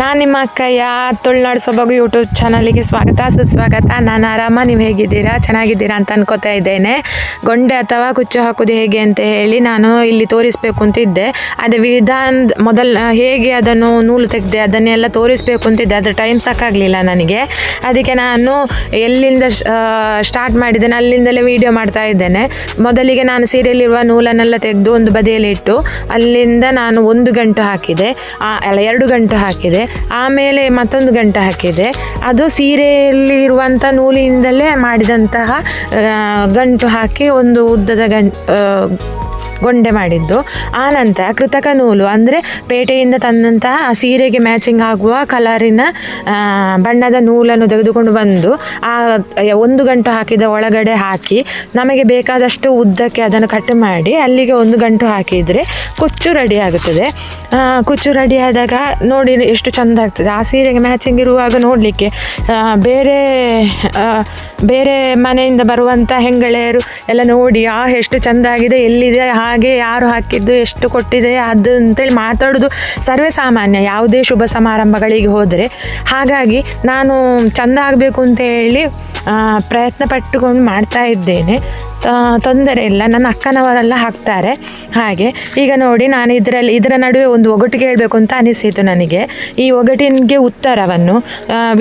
ನಾನು ನಿಮ್ಮ ಅಕ್ಕಯ್ಯ, ತುಳುನಾಡು ಸೊಬಗು ಯೂಟ್ಯೂಬ್ ಚಾನಲಿಗೆ ಸ್ವಾಗತ, ಸುಸ್ವಾಗತ. ನಾನು ಆರಾಮ, ನೀವು ಹೇಗಿದ್ದೀರಾ? ಚೆನ್ನಾಗಿದ್ದೀರಾ ಅಂತ ಅನ್ಕೋತಾ ಇದ್ದೇನೆ. ಗೊಂಡೆ ಅಥವಾ ಕುಚ್ಚು ಹಾಕೋದು ಹೇಗೆ ಅಂತ ಹೇಳಿ ನಾನು ಇಲ್ಲಿ ತೋರಿಸ್ಬೇಕು ಅಂತ ಇದ್ದೆ. ಅದೇ ವಿಧಾನ ಮೊದಲ ಹೇಗೆ ಅದನ್ನು ನೂಲು ತೆಗೆದೆ ಅದನ್ನೆಲ್ಲ ತೋರಿಸ್ಬೇಕು ಅಂತಿದ್ದೆ ಅದರ ಟೈಮ್ ಸಾಕಾಗಲಿಲ್ಲ ನನಗೆ. ಅದಕ್ಕೆ ನಾನು ಎಲ್ಲಿಂದ ಸ್ಟಾರ್ಟ್ ಮಾಡಿದ್ದೇನೆ, ಅಲ್ಲಿಂದಲೇ ವಿಡಿಯೋ ಮಾಡ್ತಾ ಇದ್ದೇನೆ. ಮೊದಲಿಗೆ ನಾನು ಸೀರೆಯಲ್ಲಿರುವ ನೂಲನ್ನೆಲ್ಲ ತೆಗೆದು ಒಂದು ಬದಿಯಲ್ಲಿ ಇಟ್ಟು ಅಲ್ಲಿಂದ ನಾನು ಒಂದು ಗಂಟು ಹಾಕಿದೆ. ಅಲ್ಲ, ಎರಡು ಗಂಟು ಹಾಕಿದೆ. ಆಮೇಲೆ ಮತ್ತೊಂದು ಗಂಟೆ ಹಾಕಿದೆ. ಅದು ಸೀರೆಯಲ್ಲಿ ಇರುವಂಥ ನೂಲಿನಿಂದಲೇ ಮಾಡಿದಂತಹ ಗಂಟು ಹಾಕಿ ಒಂದು ಉದ್ದದ ಗಂ ಗೊಂಡೆ ಮಾಡಿದ್ದು. ಆನಂತರ ಕೃತಕ ನೂಲು ಅಂದರೆ ಪೇಟೆಯಿಂದ ತಂದಂತಹ ಆ ಸೀರೆಗೆ ಮ್ಯಾಚಿಂಗ್ ಆಗುವ ಕಲರಿನ ಬಣ್ಣದ ನೂಲನ್ನು ತೆಗೆದುಕೊಂಡು ಬಂದು ಆ ಒಂದು ಗಂಟು ಹಾಕಿದ ಒಳಗಡೆ ಹಾಕಿ ನಮಗೆ ಬೇಕಾದಷ್ಟು ಉದ್ದಕ್ಕೆ ಅದನ್ನು ಕಟ್ ಮಾಡಿ ಅಲ್ಲಿಗೆ ಒಂದು ಗಂಟು ಹಾಕಿದರೆ ಕುಚ್ಚು ರೆಡಿ ಆಗುತ್ತದೆ. ಕುಚ್ಚು ರೆಡಿ ಆದಾಗ ನೋಡಿ ಎಷ್ಟು ಚೆಂದ ಆಗ್ತದೆ. ಆ ಸೀರೆಗೆ ಮ್ಯಾಚಿಂಗ್ ಇರುವಾಗ ನೋಡಲಿಕ್ಕೆ ಬೇರೆ ಬೇರೆ ಮನೆಯಿಂದ ಬರುವಂಥ ಹೆಂಗಳೆಯರು ಎಲ್ಲ ನೋಡಿ, ಆ, ಎಷ್ಟು ಚೆಂದ ಆಗಿದೆ, ಎಲ್ಲಿದೆ ಹಾಗೆ ಯಾರು ಹಾಕಿದ್ದು, ಎಷ್ಟು ಕೊಟ್ಟಿದೆ ಅದು ಅಂತೇಳಿ ಮಾತಾಡೋದು ಸರ್ವೇ ಸಾಮಾನ್ಯ. ಯಾವುದೇ ಶುಭ ಸಮಾರಂಭಗಳಿಗೆ ಹೋದರೆ. ಹಾಗಾಗಿ ನಾನು ಚೆಂದ ಆಗಬೇಕು ಅಂತ ಹೇಳಿ ಪ್ರಯತ್ನ ಪಟ್ಟುಕೊಂಡು ಮಾಡ್ತಾ ಇದ್ದೇನೆ. ತೊಂದರೆ ಇಲ್ಲ. ನನ್ನ ಅಕ್ಕನವರೆಲ್ಲ ಹಾಕ್ತಾರೆ. ಹಾಗೆ ಈಗ ನೋಡಿ, ನಾನು ಇದರಲ್ಲಿ, ಇದರ ನಡುವೆ ಒಂದು ಒಗಟಿಗೆ ಹೇಳಬೇಕು ಅಂತ ಅನಿಸಿತು ನನಗೆ. ಈ ಒಗಟಿನಿಗೆ ಉತ್ತರವನ್ನು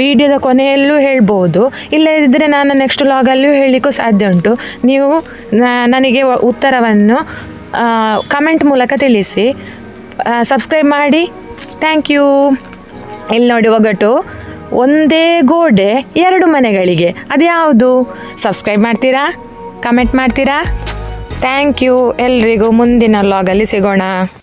ವಿಡಿಯೋದ ಕೊನೆಯಲ್ಲೂ ಹೇಳ್ಬೋದು. ಇಲ್ಲದಿದ್ದರೆ ನಾನು ನೆಕ್ಸ್ಟ್ ಲಾಗಲ್ಲೂ ಹೇಳಲಿಕ್ಕೂ ಸಾಧ್ಯ ಉಂಟು. ನೀವು ನನಗೆ ಉತ್ತರವನ್ನು ಕಮೆಂಟ್ ಮೂಲಕ ತಿಳಿಸಿ. ಸಬ್ಸ್ಕ್ರೈಬ್ ಮಾಡಿ. ಥ್ಯಾಂಕ್ ಯು ಇಲ್ಲಿ ನೋಡಿ ಒಗಟು. ಒಂದೇ ಗೋಡೆ ಎರಡು ಮನೆಗಳಿಗೆ. ಅದು ಯಾವುದು? ಸಬ್ಸ್ಕ್ರೈಬ್ ಮಾಡ್ತೀರಾ? ಕಮೆಂಟ್ ಮಾಡ್ತೀರಾ? ಥ್ಯಾಂಕ್ ಯು ಎಲ್ರಿಗೂ ಮುಂದಿನ ಲಾಗಲ್ಲಿ ಸಿಗೋಣ.